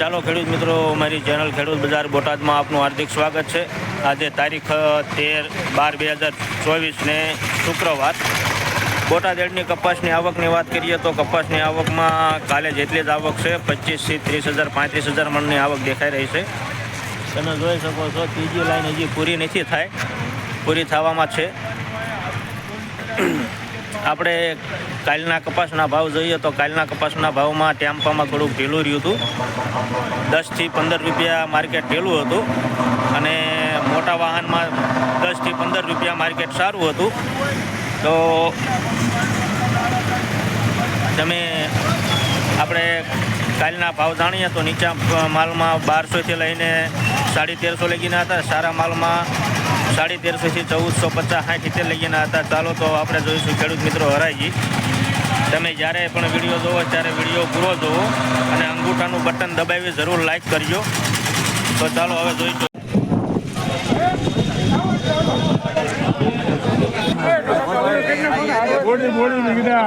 ચાલો ખેડૂત મિત્રો અમારી ચેનલ ખેડૂત બજાર બોટાદમાં આપનું હાર્દિક સ્વાગત છે. આજે તારીખ તેર બાર બે હજાર ચોવીસને શુક્રવાર. બોટાદ એડની કપાસની આવકની વાત કરીએ તો કપાસની આવકમાં કાલે જેટલી જ આવક છે પચીસથી ત્રીસ હજાર, પાંત્રીસ હજાર મણની આવક દેખાઈ રહી છે. તમે જોઈ શકો છો, ત્રીજી લાઈન હજી પૂરી નથી થાય, પૂરી થવામાં છે. આપણે કાલના કપાસના ભાવ જોઈએ તો કાલના કપાસના ભાવમાં ટેમ્પામાં થોડુંક ઢીલું રહ્યું હતું. દસથી પંદર રૂપિયા માર્કેટ ઢીલું હતું અને મોટા વાહનમાં દસથી પંદર રૂપિયા માર્કેટ સારું હતું. તો તમે આપણે કાલના ભાવ જાણીએ તો નીચા માલમાં બારસોથી લઈને સાડી તેરસો લગીના હતા. સારા માલમાં સાડી તેરસોથી ચૌદસો પચાસ સાઠ સિત્તેર લઈને હતા. ચાલો તો આપણે જોઈશું ખેડૂત મિત્રો હરાઈજી તમે જ્યારે પણ વીડિયો જોવો ત્યારે વીડિયો પૂરો જોવો અને અંગૂઠાનું બટન દબાવી જરૂર લાઈક કરજો. તો ચાલો હવે જોઈશું. બોડી બોડી ની કીધા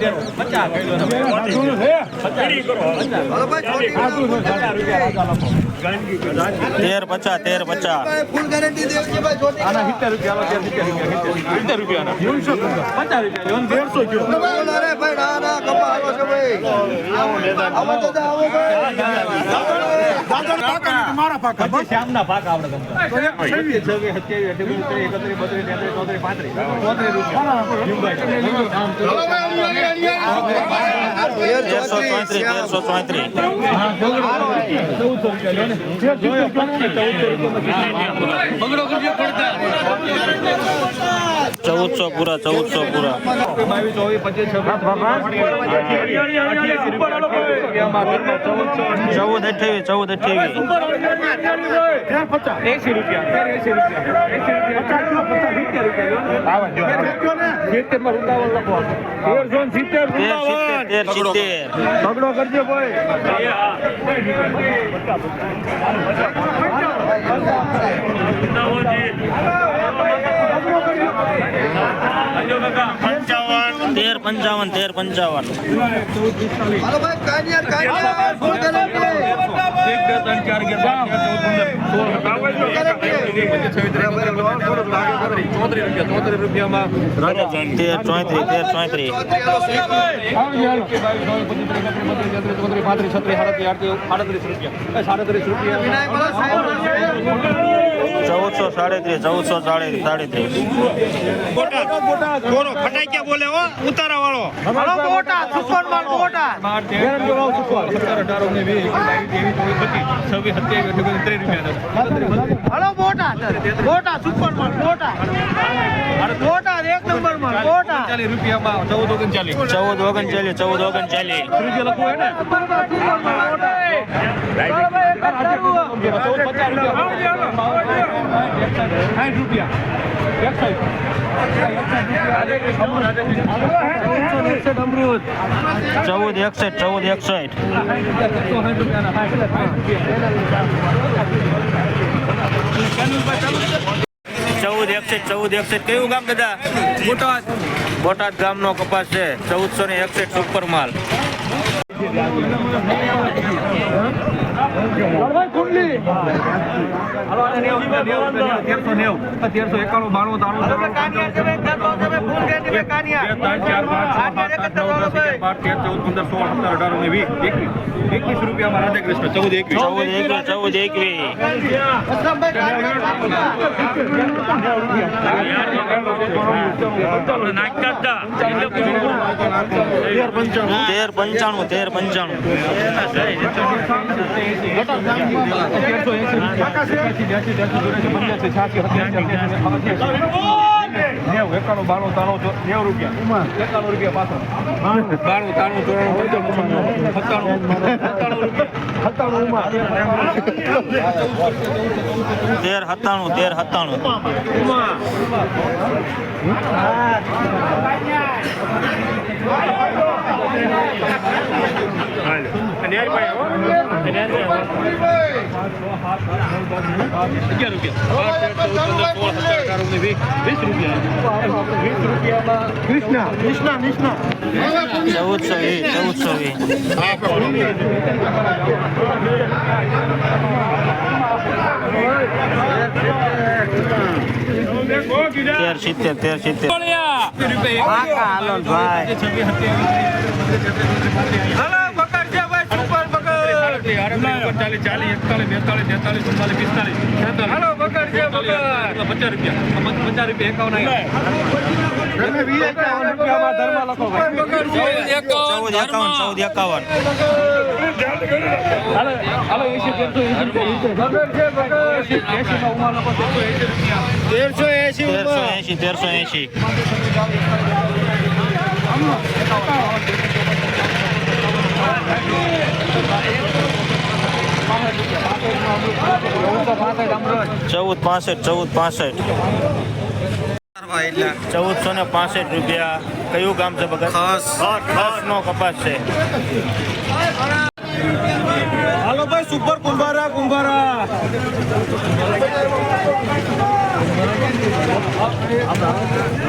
તેર પચાસ તેર પચાસ ફૂલ ગેરંટી પચાસ તેર ભાઈ આના સિત્તેર રૂપિયા સિત્તેર રૂપિયા પચાસ રૂપિયા દેડસો મારા પાકા શ્યામના પાક આપણે છવ્વીસ છવ્વીસ સત્યાવીસ અઠ્યાવીસ એકત્રીસ બત્રીસ તેત્રીસ ચોત્રીસ પાંત્રીસ ચોત્રીસ રૂપિયા તેરસો ચોત્રીસ તેરસો ચોત્રીસ ચૌદસો રૂપિયા લ્યો ને ચૌદસો ચૌદસો પૂરા ચૌદસો પૂરા. બાવીસ ચોવીસ પચીસ ચૌદ અઠ્યાવીસ. ચૌદ એસી રૂપિયા એસી રૂપિયા સિત્તેરમાં વૃંદાવન લખો તેરસો સિત્તેર વૃંદાવન સિત્તેર ઝઘડો કરજો ભાઈ. તેર પંચાવન તેર પંચાવન. ત્રણ ચાર અગિયાર બાર તેર ચોત્રીસ રૂપિયા ચોત્રીસ રૂપિયામાં તેર ચોત્રીસ તેર ચોત્રીસ. વિનાયક બોલો ચૌદસો સાડત્રીસ ચૌદસો સાડત્રીસ. સાડત્રીસ હલો બોટા બોટા સુપર માલ બોટા બોટા એક નંબરમાં બોટા રૂપિયામાં ચૌદ ઓગણચાલીસ. ચૌદ ઓગણચાલીસ ચૌદ ઓગણચાલીસ. રૂપિયા લખવું હોય ને ચૌદ પચાસ રૂપિયા સાઠ રૂપિયા. ચૌદ એકસઠ ચૌદ એકસઠ. ચૌદ એકસઠ ચૌદ એકસઠ. કયું ગામ દાદા બોટાદ. બોટાદ ગામનો કપાસ છે. ચૌદસો ને એકસઠ સુપર માલ. તેરસો એકાણું એકવીસ એકવીસ રૂપિયામાં રાધે ચૌદ એકવીસ ચૌદ એકવીસ ચૌદ એકવીસ તેર પંચાણું, તેર પંચાણું. તેરસો એસી નેવું એકાણું બાણું ત્રાણું નેવું રૂપિયા. એકાણું રૂપિયા પાછળ. બાણું ત્રાણું ચોરાણું પંચાણું સત્તાણું સત્તાણું રૂપિયા. સત્તાણું તેર સત્તાણું તેર સત્તાણું. બાર વીસ વીસ રૂપિયા વીસ રૂપિયામાં કૃષ્ણા કૃષ્ણા કૃષ્ણા ચૌદસો વીસ ચૌદસો વીસ તેર સિત્તેર તેર સિત્તેર ચાલીસ ચાલીસ એકતાલીસ બેતાલીસ તેતાલીસ ચુમ્માલીસ પિસ્તાલીસ હાલો પચાસ રૂપિયા પચાસ રૂપિયા એકાવન ચૌદ એકાવન તેરસો એસી તેરસો એંશી તેરસો એંશી ચૌદ પાસઠ ચૌદ પાસઠ. ચૌદસો ને પાસઠ રૂપિયા. કયું ગામ છે ભગત? ખાસ. નો કપાસ છે. હાલો ભાઈ સુપર કુંભારા કુંભારા.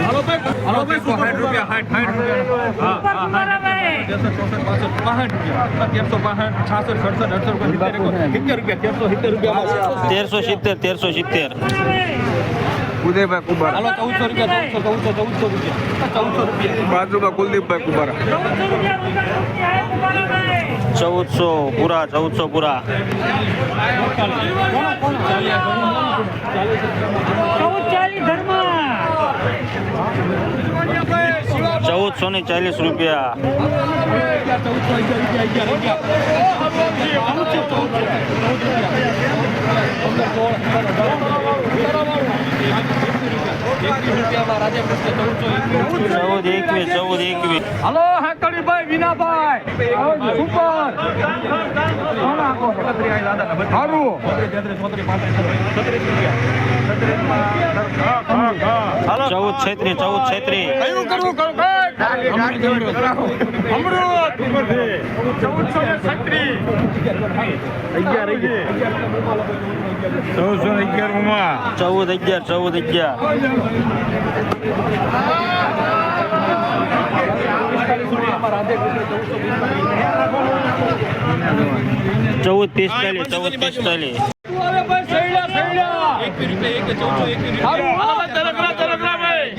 હાલો ભાઈ હાલો ભાઈ સુપર રૂપિયા સાઠ રૂપિયા. હા હા. ત્રેસઠ ચોસઠ પાસઠ પાંસઠ રૂપિયા તેરસો પાંસઠ છાસઠ સડસઠ અડસઠ સિત્તેર રૂપિયા તેરસો સિત્તેર રૂપિયા તેરસો સિત્તેર તેરસો સિત્તેર ઉદયભાઈ કુંભાર હાલો ચૌદસો રૂપિયા ચૌદસો ચૌદસો ચૌદસો રૂપિયા ચૌદસો રૂપિયા બાજુમાં કુલદીપભાઈ કુંભારા ચૌદસો પૂરા ચૌદસો પૂરા ચૌદસો ને ચાલીસ રૂપિયા. ચૌદ એકવીસ ચૌદ એકવીસ. હલો. હાકડીભાઈ વિનાભાઈ ઉપર ચૌદ છેત્રી ચૌદ છત્રી. ચૌદસો અગિયારમાં ચૌદ અગિયાર ચૌદ અગિયાર. ચૌદ પિસ્તાલીસ ચૌદ પિસ્તાલીસ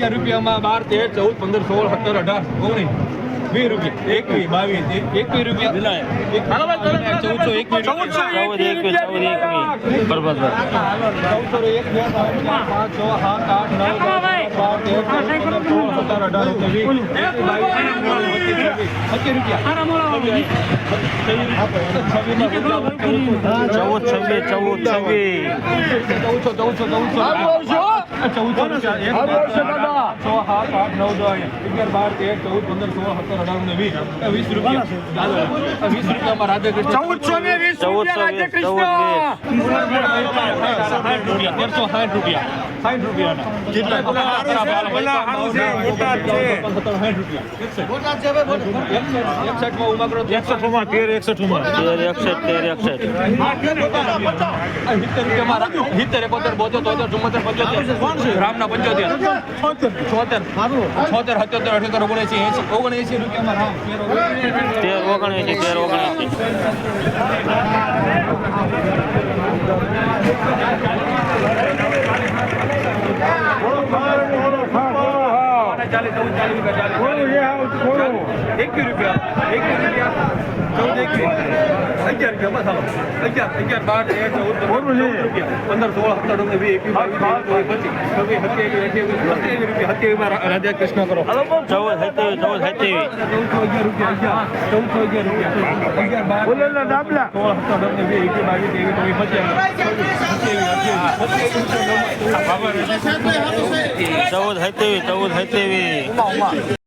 રૂપિયામાં બાર તેર ચૌદ પંદર સોળ સત્તર અઢાર ઓગણીસ. વીસ રૂપિયા એકવીસ બાવીસ એકવીસ રૂપિયા ચૌદસો એકવીસ ચૌદ એકવીસ ચૌદ એકવીસ બરોબર ચૌદસો એક બે ત્રણ ચાર પાંચ છ સાત આઠ નવ દસ બાર તેર ચૌદ પંદર સોળ સત્તર અઢાર ઓગણીસ વીસ એકવીસ બાવીસ પચીસ રૂપિયા ચૌદ છવ્વીસ ચૌદ છવ્વીસ ચૌદસો ચૌદસો ચૌદસો ચૌદસો રૂપિયા એક છ સાત આઠ નવ દસ અગિયાર બાર તેર ચૌદ પંદર સોળ સત્તર અઢાર વીસ. વીસ રૂપિયા. વીસ રૂપિયામાં રાધાકૃષ્ણ ચૌદસો ને વીસ ચૌદ વીસ સાઠ રૂપિયા તેરસો સાઠ રૂપિયા. સાઠ રૂપિયાના. જેટલા એકસઠમાં ઉમા કરો એકસઠમાં તેર એકસઠમાં તેર એકસઠ. તેર એકસઠ સિત્તેર રૂપિયામાં સિત્તેર એકોતેર બોતેર રામના પંચોતેર છોતેર છોતેર સત્યોતેર અઠ્યોતેર ઓગણએસી એસી ઓગણએસી રૂપિયામાં રામ તેર રૂપિયા ચાલીસ એકવીસ રૂપિયા એકવીસ રૂપિયા અગિયાર રૂપિયા બસ હાલો. અગિયાર અગિયાર બાર તેર ચૌદ રૂપિયા. પંદર સોળ સત્તર ઓગણીસ વીસ એકવીસ બાવીસ સત્યાવીસ રૂપિયા. સત્યાવીસમાં રાધા કૃષ્ણ કરો. ચૌદ સત્યાવીસ ચૌદ સત્યાવીસ. ચૌદસો અગિયાર રૂપિયા ચૌદસો અગિયાર રૂપિયા. અગિયાર બાર દાબલા. સોળ સત્તર ઓગણીસ વીસ એકવીસ બાવીસ ત્રેવીસ ચોવીસ પચીસ ચૌદ સત્યાવીસ ચૌદ સત્યાવીસ.